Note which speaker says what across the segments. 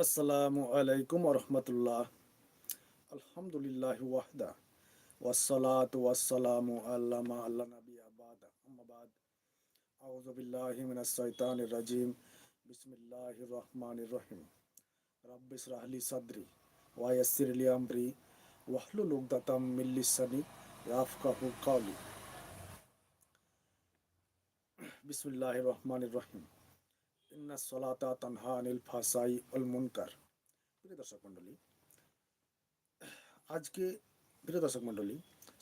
Speaker 1: আসসালামু আলাইকুম রহমতুল্লাহ আলহামদুলিল্লাহ ওয়াহদা ওয়াসসালাতু ওয়াসসালামু আল্লাহ মা আল্লাহ নবী আবাদ আম্মাবাদ আউযু বিল্লাহি মিনাশ শাইতানির রাজিম বিসমিল্লাহির রহমানির রহিম রাব্বি ইশরাহ লি সাদরি ওয়া ইয়াসসির লি আমরি ওয়াহলুল উকদাতাম মিন লিসানি ইয়াফকাহু কাওলি বিসমিল্লাহির রহমানির রহিম তানহা আনিল ফাসাই অল আজকে, প্রিয় দর্শক মণ্ডলী,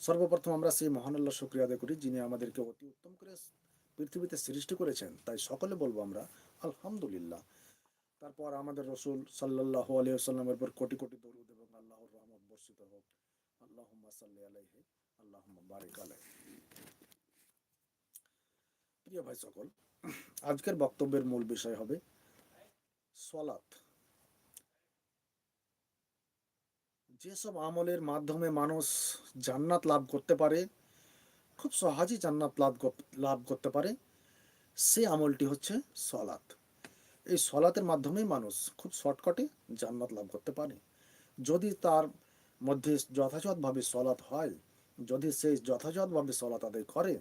Speaker 1: সর্বপ্রথম আমরা সেই মহান আল্লাহ শুক্রিয়া আদায় করি যিনি আমাদেরকে অতি উত্তম করে পৃথিবীতে সৃষ্টি করেছেন। তাই সকলে বলব আমরা, আলহামদুলিল্লাহ। তারপর আমাদের রসুল সাল্লাহ আলিয়া সাল্লামের উপর কোটি কোটি দরুদ এবং আল্লাহর রহমত বর্ষিত হোক। আল্লাহ সাল্লি আলাইহি আল্লাহ বারিক আলাই প্রিয় ভাই সকল আজকের বক্তব্যের মূল বিষয় হবে সলাৎ। যেসব আমলের মাধ্যমে মানুষ জান্নাত লাভ করতে পারে, খুব সহজেই জান্নাত লাভ লাভ করতে পারে সেই আমলটি হচ্ছে সলাৎ। এই সলাতের মাধ্যমেই মানুষ খুব শর্টকাটে জান্নাত লাভ করতে পারে। যদি তার মধ্যে যথাযথভাবে সলাৎ হয়, যদি সে যথাযথভাবে সলাৎ আদায় করে,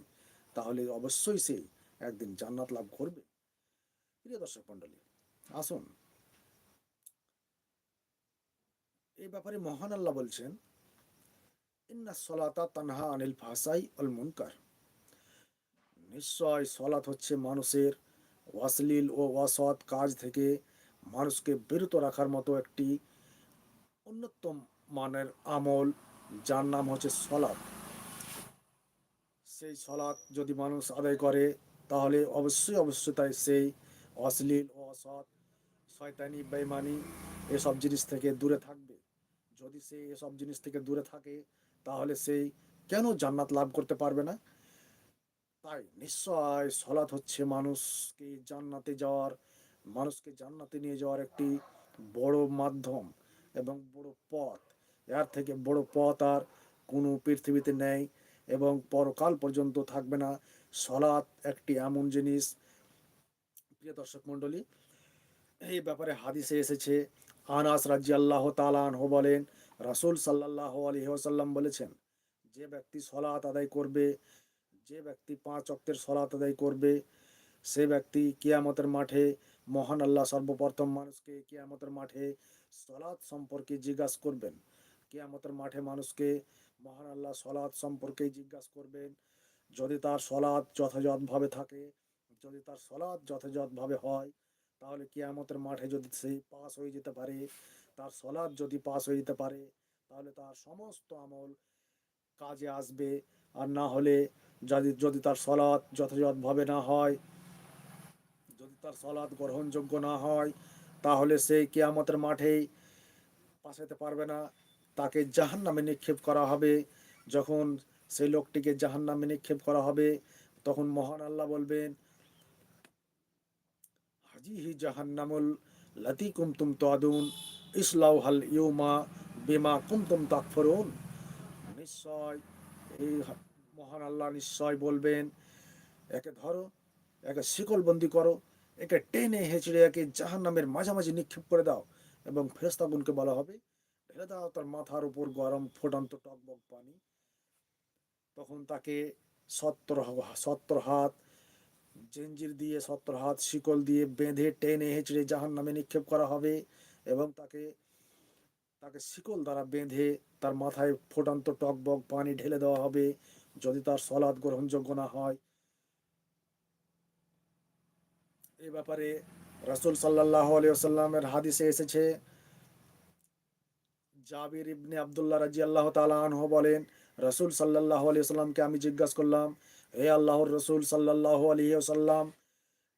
Speaker 1: তাহলে অবশ্যই সে একদিন জান্নাত লাভ করবে। প্রিয় দর্শক মন্ডলী আসুন। এই ব্যাপারে মহান আল্লাহ বলছেন, ইন্না সলাতা তানহা আনিল ফাসাই অল মুনকার। নিশ্চয় সলাত হচ্ছে মানুষের অশ্লীল ও অসৎ কাজ থেকে মানুষকে বিরত রাখার মতো একটি উন্নতম মানের আমল, যার নাম হচ্ছে সলাৎ। সেই সলাৎ যদি মানুষ আদায় করে তাহলে অবশ্যই অবশ্যই তাই সেই অশ্লীল অসৎ, শয়তানি বেমানি এসব জিনিস থেকে দূরে থাকবে। যদি সে এসব জিনিস থেকে দূরে থাকে, তাহলে সেই কেন জান্নাত লাভ করতে পারবে না? তাই নিশ্চয় সলাৎ হচ্ছে মানুষকে জান্নাতে যাওয়ার, মানুষকে জান্নাতে নিয়ে যাওয়ার একটি বড় মাধ্যম এবং বড় পথ। এর থেকে বড় পথ আর কোনো পৃথিবীতে নেই এবং পরকাল পর্যন্ত থাকবে না। সলাৎ একটি এমন জিনিস। প্রিয় দর্শক মণ্ডলী, এই ব্যাপারে হাদিসে এসেছে, আনাস রাজি আল্লাহ তালানহ বলেন, রাসুল সাল্লাহ আলী ওসাল্লাম বলেছেন, যে ব্যক্তি সলাৎ আদায় করবে, যে ব্যক্তি পাঁচ অক্তের সলাৎ আদায় করবে, সে ব্যক্তি কিয়ামতের মাঠে মহান আল্লাহ সর্বপ্রথম মানুষকে কিয়ামতের মাঠে সলাৎ সম্পর্কে জিজ্ঞাসা করবেন। কিয়ামতের মাঠে মানুষকে মহান আল্লাহ সলাৎ সম্পর্কে জিজ্ঞাসা করবেন। যদি তার সলাদ যথাযথভাবে থাকে, যদি তার সলাদ যথাযথভাবে হয়, তাহলে কিয়ামতের মাঠে যদি সে পাস হয়ে যেতে পারে, তার সলাদ যদি পাস হয়ে যেতে পারে, তাহলে তার সমস্ত আমল কাজে আসবে। আর না হলে যদি যদি তার সলাদ যথাযথভাবে না হয়, যদি তার সলাদ গ্রহণযোগ্য না হয়, তাহলে সে কিয়ামতের মাঠেই পাশাতে পারবে না। তাকে জাহান নামে নিক্ষেপ করা হবে। যখন সেই লোকটিকে জাহান নামে নিক্ষেপ করা হবে। তখন মহান আল্লাহ বলবেন, হাজিহি জাহান্নামুল লাতি কুমতুম তাদুন ইসলাউ হাল ইউমা বেমা কুমতুম তাকফরুন। নিশ্চয় এই মহান আল্লাহ নিশ্চয় বলবেন, একে ধরো, একে শিকলবন্দি করো, একে টেনে হেঁচড়ে একে জাহান নামের মাঝামাঝি নিক্ষেপ করে দাও এবং ফেরেস্তাগুনকে বলা হবে, ঢেলে দাও তার মাথার উপর গরম ফোটান্ত টকবক পানি তখন তাকে সত্তর সত্তর হাত, জেঞ্জির দিয়ে সত্তর হাত, শিকল দিয়ে বেঁধে টেনে হেঁচড়ে জাহান নামে নিক্ষেপ করা হবে এবং তাকে তাকে শিকল দ্বারা বেঁধে তার মাথায় ফোটান্ত টকবক পানি ঢেলে দেওয়া হবে যদি তার সলাদ গ্রহণযোগ্য না হয়। এ ব্যাপারে রাসূল সাল্লাহ আলিয়াল্লামের হাদিসে এসেছে, জাবির ইবনে আবদুল্লাহ রাজি আল্লাহ তালাহ বলেন রসুল সাল্লাহ আলিয়াল্লামকে আমি জিজ্ঞাসা করলাম হে আল্লাহর রসুল সাল্লাহ আলিয়াল্লাম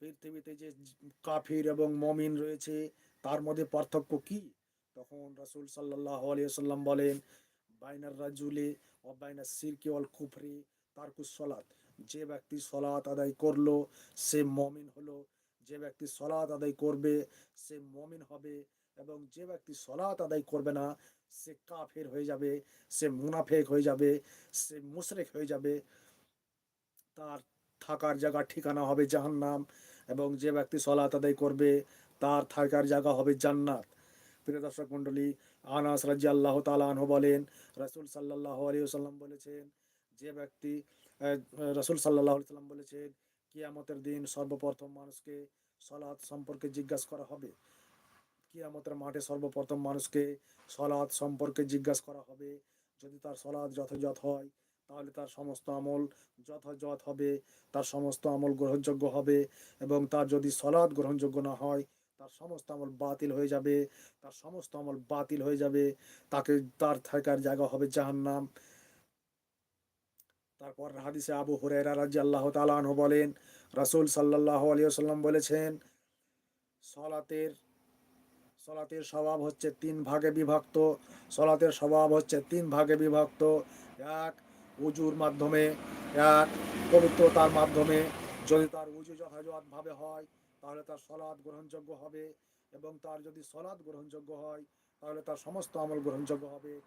Speaker 1: পৃথিবীতে যে কাফির এবং মমিন রয়েছে, তার মধ্যে পার্থক্য কি? তখন রসুল সাল্লাহ আলিয়াল্লাম বলেন বাইনার রাজুলে ও বাইনার সিরকে অল কুফরি তারকুস সলাত। যে ব্যক্তি সলাত আদায় করল, সে মমিন হলো। যে ব্যক্তি সলাত আদায় করবে, সে মমিন হবে। এবং যে ব্যক্তি সলাত আদায় করবে না, সে কাফের হয়ে যাবে, সে মুনাফেক হয়ে যাবে, সে মুশরেক হয়ে যাবে। তার থাকার জায়গা ঠিকানা হবে জাহান্নাম এবং যে ব্যক্তি সলাত আদায় করবে, তার থাকার জায়গা হবে জান্নাত। প্রিয় দর্শক মণ্ডলী, আনাস রাজি আল্লাহ তালাহ বলেন, রসুল সাল্লাহ আলী সাল্লাম বলেছেন, যে ব্যক্তি রসুল সাল্লাহ সাল্লাম বলেছেন, কিয়ামতের দিন সর্বপ্রথম মানুষকে সলাৎ সম্পর্কে জিজ্ঞাসা করা হবে। কিয়ামতের মাঠে সর্বপ্রথম মানুষকে সলাৎ সম্পর্কে জিজ্ঞাসা করা হবে। যদি তার সলাৎ যথাযথ হয়, তাহলে তার সমস্ত আমল যথাযথ হবে, তার সমস্ত আমল গ্রহণযোগ্য হবে এবং তার যদি সলাৎ গ্রহণযোগ্য না হয়, তার সমস্ত আমল বাতিল হয়ে যাবে, তার সমস্ত আমল বাতিল হয়ে যাবে, তাকে তার থাকার জায়গা হবে জাহান্নাম। তারপর হাদিসে আবু হুরায়রা রাদিয়াল্লাহু আল্লাহ আনহু বলেন, রাসূল সাল্লাল্লাহু আলাইহি ওয়াসাল্লাম বলেছেন, সলাতের সলাতের স্বভাব হচ্ছে তিন ভাগে বিভক্ত। সলাতের স্বভাব হচ্ছে তিন ভাগে বিভক্ত। এক, উজুর মাধ্যমে, এক, পবিত্রতার মাধ্যমে। যদি তার উজু যথাযথভাবে হয়, তাহলে তার সলাদ গ্রহণযোগ্য হবে এবং তার যদি সলাদ গ্রহণযোগ্য হয়, তাহলে তার সমস্ত আমল গ্রহণযোগ্য হবে।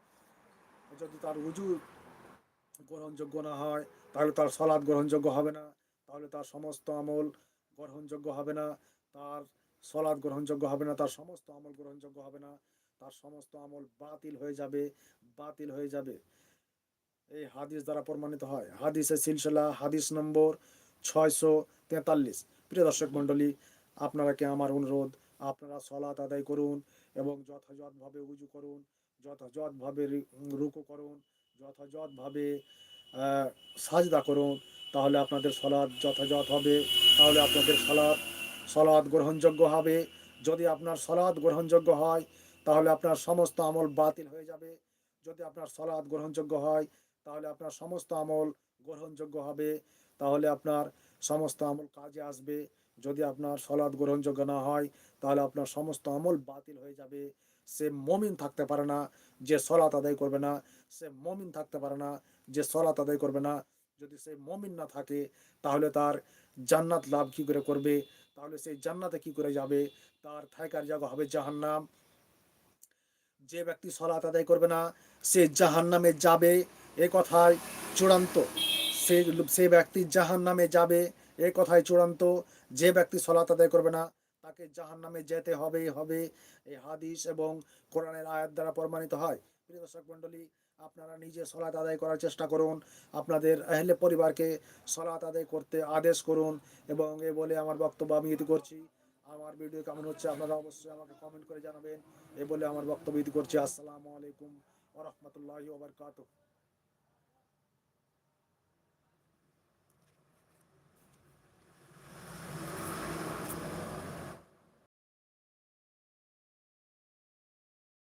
Speaker 1: যদি তার উজু গ্রহণযোগ্য না হয়, তাহলে তার সলাদ গ্রহণযোগ্য হবে না। তাহলে তার সমস্ত আমল গ্রহণযোগ্য হবে না। তার সলাদ গ্রহণযোগ্য হবে না, তার সমস্ত আমল গ্রহণযোগ্য হবে না, তার সমস্ত আমল বাতিল হয়ে যাবে, বাতিল হয়ে যাবে। এই হাদিস দ্বারা প্রমাণিত হয়। হাদিসের সিলসিলা, হাদিস নম্বর ছয়শো তেতাল্লিশ। প্রিয় দর্শক মণ্ডলী আপনারাকে আমার অনুরোধ, আপনারা সলাত আদায় করুন এবং যথাযথভাবে উজু করুন, যথাযথভাবে রুকু করুন, যথাযথভাবে সাজদা করুন, তাহলে আপনাদের সলাদ যথাযথ হবে। তাহলে আপনাদের সলাদ সলাদ গ্রহণযোগ্য হবে। যদি আপনার সলাদ গ্রহণযোগ্য হয়, তাহলে আপনার সমস্ত আমল বাতিল হয়ে যাবে। যদি আপনার সলাদ গ্রহণযোগ্য হয়, তাহলে আপনার সমস্ত আমল গ্রহণযোগ্য হবে। তাহলে আপনার সমস্ত আমল কাজে আসবে। যদি আপনার সলাদ গ্রহণযোগ্য না হয়, তাহলে আপনার সমস্ত আমল বাতিল হয়ে যাবে। সে মমিন থাকতে পারে না, যে সলাত আদায় করবে না। সে মমিন থাকতে পারে না, যে সলাত আদায় করবে না। যদি সে মমিন না থাকে, তাহলে তার জান্নাত লাভ কি করে করবে? তাহলে সেই জান্নাতে কি করে যাবে? তার থাকার জায়গা হবে জাহান্নাম। যে ব্যক্তি সলাত আদায় করবে না, সে জাহান্নামে যাবে। এ কথায় চূড়ান্ত। সে সে ব্যক্তি জাহান্নামে যাবে। এ কথায় চূড়ান্ত। যে ব্যক্তি সলাত আদায় করবে না, তাকে জাহান্নামে যেতে হবে হবে। এই হাদিস এবং কোরআনের আয়াত দ্বারা প্রমাণিত হয়। প্রিয় দর্শক মণ্ডলী আপনারা নিজে সলাত আদায় করার চেষ্টা করুন। আপনাদের আহলে পরিবারকে সলাত আদায় করতে আদেশ করুন এবং এ বলে আমার বক্তব্য আমি ইতি করছি। আমার ভিডিও কেমন হচ্ছে আপনারা অবশ্যই আমাকে কমেন্ট করে জানাবেন। এ বলে আমার বক্তব্য ইতি করছি। আসসালামু আলাইকুম ওরহমতুল্লাহি ওবরকাতুহ